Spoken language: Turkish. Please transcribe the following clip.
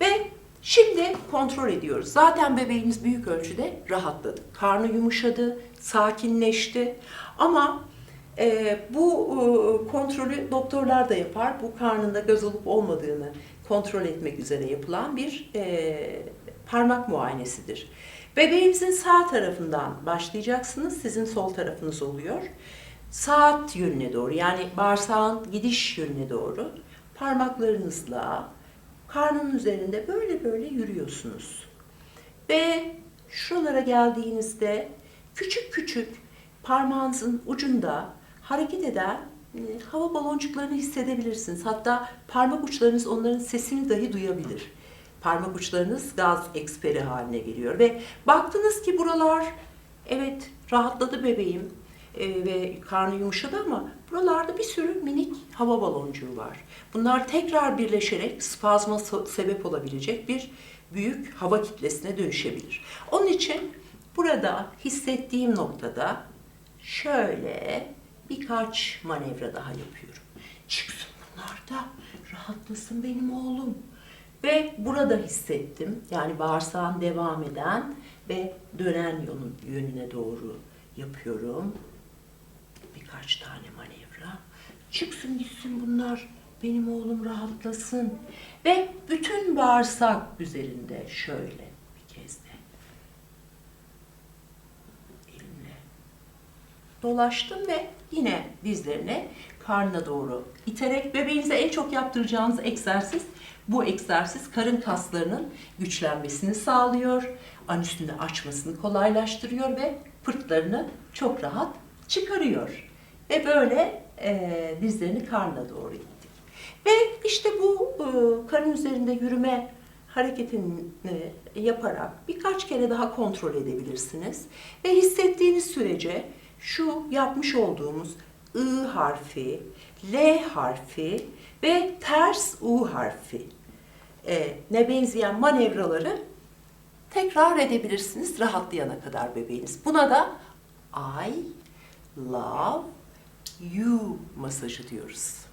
Ve şimdi kontrol ediyoruz. Zaten bebeğiniz büyük ölçüde rahatladı. Karnı yumuşadı, sakinleşti. Ama e, bu e, kontrolü doktorlar da yapar. Bu karnında göz olup olmadığını kontrol etmek üzere yapılan bir e, parmak muayenesidir. Bebeğinizin sağ tarafından başlayacaksınız. Sizin sol tarafınız oluyor. Saat yönüne doğru yani bağırsağın gidiş yönüne doğru parmaklarınızla karnın üzerinde böyle böyle yürüyorsunuz. Ve şuralara geldiğinizde küçük küçük parmağınızın ucunda hareket eden e, hava baloncuklarını hissedebilirsiniz. Hatta parmak uçlarınız onların sesini dahi duyabilir. Parmak uçlarınız gaz eksperi haline geliyor ve baktınız ki buralar evet rahatladı bebeğim e, ve karnı yumuşadı ama buralarda bir sürü minik hava baloncuğu var. Bunlar tekrar birleşerek spazma sebep olabilecek bir büyük hava kitlesine dönüşebilir. Onun için burada hissettiğim noktada şöyle birkaç manevra daha yapıyorum. Çıksın bunlar da rahatlasın benim oğlum. Ve burada hissettim. Yani bağırsağın devam eden ve dönen yönü, yönüne doğru yapıyorum. Birkaç tane manevra. Çıksın gitsin bunlar. Benim oğlum rahatlasın. Ve bütün bağırsak üzerinde şöyle bir kez de elimle dolaştım ve yine dizlerine karnına doğru iterek bebeğinize en çok yaptıracağınız egzersiz bu egzersiz karın kaslarının güçlenmesini sağlıyor, anüsünü açmasını kolaylaştırıyor ve pırtlarını çok rahat çıkarıyor. Ve böyle e, dizlerini karnına doğru ittik. Ve işte bu e, karın üzerinde yürüme hareketini yaparak birkaç kere daha kontrol edebilirsiniz. Ve hissettiğiniz sürece şu yapmış olduğumuz I harfi, L harfi ve ters U harfi e, ne benzeyen manevraları tekrar edebilirsiniz rahatlayana kadar bebeğiniz. Buna da I love you masajı diyoruz.